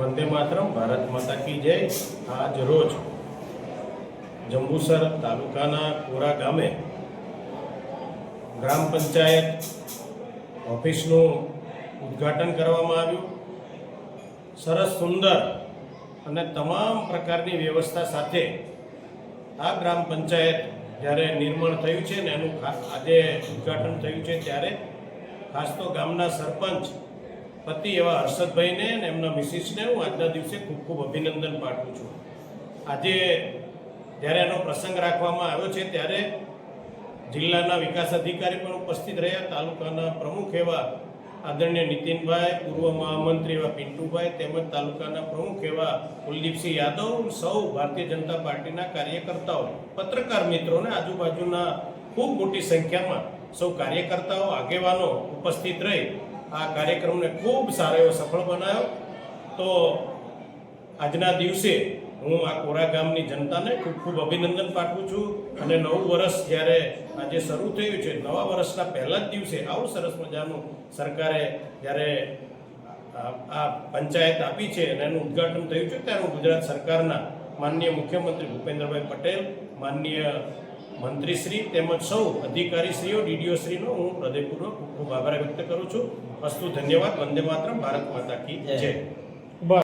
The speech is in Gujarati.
વંદે માતરમ, ભારત માતા કી જય, આજ રોજ જંબુસર તાલુકાના કોરા ગામે ગ્રામ પંચાયત ઓફિસનું ઉદ્ઘાટન કરવામાં આવ્યું. સરસ, સુંદર અને તમામ પ્રકારની વ્યવસ્થા સાથે આ ગ્રામ પંચાયત જ્યારે નિર્માણ થયું છે ને એનું આજે ઉદ્ઘાટન થયું છે ત્યારે, ખાસ તો ગામના સરપંચ પતિ એવા હર્ષદભાઈને અને એમના મિસિસને હું આજના દિવસે ખૂબ ખૂબ અભિનંદન પાઠવું છું. આજે જ્યારે એનો પ્રસંગ રાખવામાં આવ્યો છે, ત્યારે જિલ્લાના વિકાસ અધિકારી પણ ઉપસ્થિત રહ્યા. તાલુકાના પ્રમુખ એવા આદરણીય નીતિનભાઈ, પૂર્વ મહામંત્રી એવા પિન્ટુભાઈ તેમજ તાલુકાના પ્રમુખ એવા કુલદીપસિંહ યાદવ, સૌ ભારતીય જનતા પાર્ટીના કાર્યકર્તાઓ, પત્રકાર મિત્રોને આજુબાજુના ખૂબ મોટી સંખ્યામાં સૌ કાર્યકર્તાઓ, આગેવાનો ઉપસ્થિત રહી આ કાર્યક્રમને ખૂબ સારો એવો સફળ બનાવ્યો. તો આજના દિવસે હું આ કોરા ગામની જનતાને ખૂબ ખૂબ અભિનંદન પાઠવું છું અને નવું વર્ષ જ્યારે આજે શરૂ થયું છે, નવા વર્ષના પહેલા જ દિવસે આવું સરસ મજાનું સરકારે જ્યારે આ પંચાયત આપી છે અને એનું ઉદ્ઘાટન થયું છે, ત્યારે હું ગુજરાત સરકારના માનનીય મુખ્યમંત્રી ભૂપેન્દ્રભાઈ પટેલ, માનનીય મંત્રીશ્રી તેમજ સૌ અધિકારીશ્રીઓ, ડીડીઓશ્રીનો હું હૃદયપૂર્વક ખૂબ આભાર વ્યક્ત કરું છું. અસ્તુ ધન્યવાદ. વંદે માતરમ. ભારત માતા કી જય.